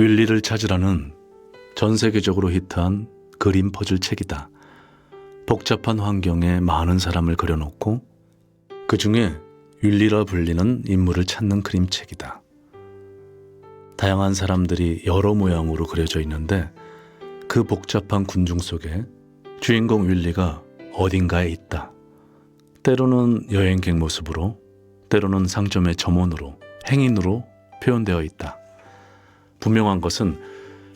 윌리를 찾으라는 전 세계적으로 히트한 그림 퍼즐 책이다. 복잡한 환경에 많은 사람을 그려놓고 그 중에 윌리라 불리는 인물을 찾는 그림책이다. 다양한 사람들이 여러 모양으로 그려져 있는데 그 복잡한 군중 속에 주인공 윌리가 어딘가에 있다. 때로는 여행객 모습으로, 때로는 상점의 점원으로, 행인으로 표현되어 있다. 분명한 것은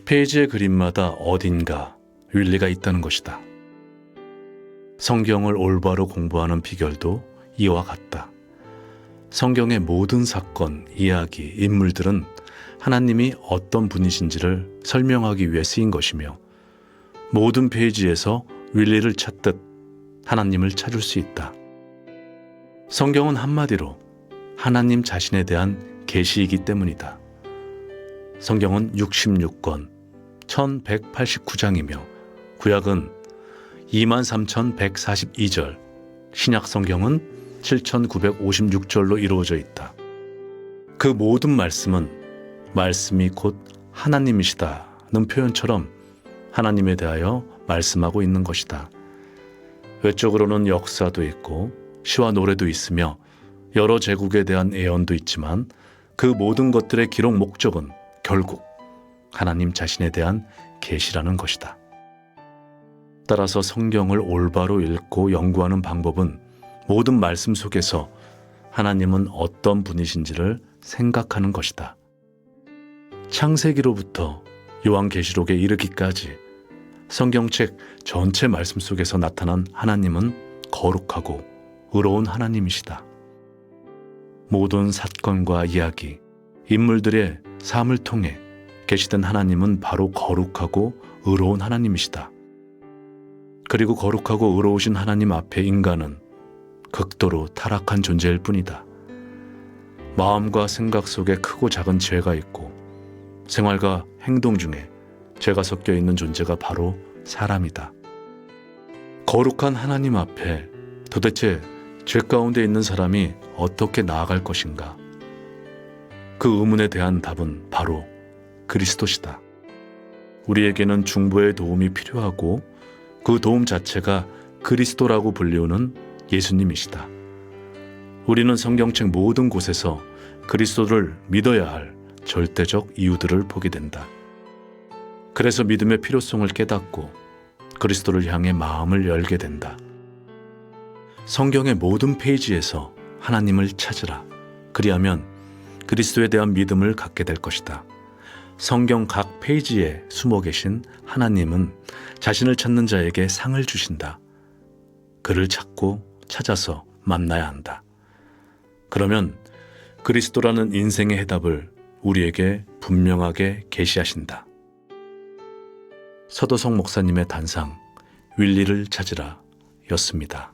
페이지의 그림마다 어딘가 윌리가 있다는 것이다. 성경을 올바로 공부하는 비결도 이와 같다. 성경의 모든 사건, 이야기, 인물들은 하나님이 어떤 분이신지를 설명하기 위해 쓰인 것이며 모든 페이지에서 윌리를 찾듯 하나님을 찾을 수 있다. 성경은 한마디로 하나님 자신에 대한 계시이기 때문이다. 성경은 66권 1189장이며 구약은 23,142절, 신약 성경은 7,956절로 이루어져 있다. 그 모든 말씀은 말씀이 곧 하나님이시다는 표현처럼 하나님에 대하여 말씀하고 있는 것이다. 외적으로는 역사도 있고 시와 노래도 있으며 여러 제국에 대한 예언도 있지만 그 모든 것들의 기록 목적은 결국 하나님 자신에 대한 계시라는 것이다. 따라서 성경을 올바로 읽고 연구하는 방법은 모든 말씀 속에서 하나님은 어떤 분이신지를 생각하는 것이다. 창세기로부터 요한계시록에 이르기까지 성경책 전체 말씀 속에서 나타난 하나님은 거룩하고 의로운 하나님이시다. 모든 사건과 이야기, 인물들의 삶을 통해 계시된 하나님은 바로 거룩하고 의로운 하나님이시다. 그리고 거룩하고 의로우신 하나님 앞에 인간은 극도로 타락한 존재일 뿐이다. 마음과 생각 속에 크고 작은 죄가 있고 생활과 행동 중에 죄가 섞여 있는 존재가 바로 사람이다. 거룩한 하나님 앞에 도대체 죄 가운데 있는 사람이 어떻게 나아갈 것인가? 그 의문에 대한 답은 바로 그리스도시다. 우리에게는 중보의 도움이 필요하고 그 도움 자체가 그리스도라고 불리우는 예수님이시다. 우리는 성경책 모든 곳에서 그리스도를 믿어야 할 절대적 이유들을 보게 된다. 그래서 믿음의 필요성을 깨닫고 그리스도를 향해 마음을 열게 된다. 성경의 모든 페이지에서 하나님을 찾으라. 그리하면 그리스도에 대한 믿음을 갖게 될 것이다. 성경 각 페이지에 숨어 계신 하나님은 자신을 찾는 자에게 상을 주신다. 그를 찾고 찾아서 만나야 한다. 그러면 그리스도라는 인생의 해답을 우리에게 분명하게 계시하신다. 서도성 목사님의 단상 윌리를 찾으라 였습니다.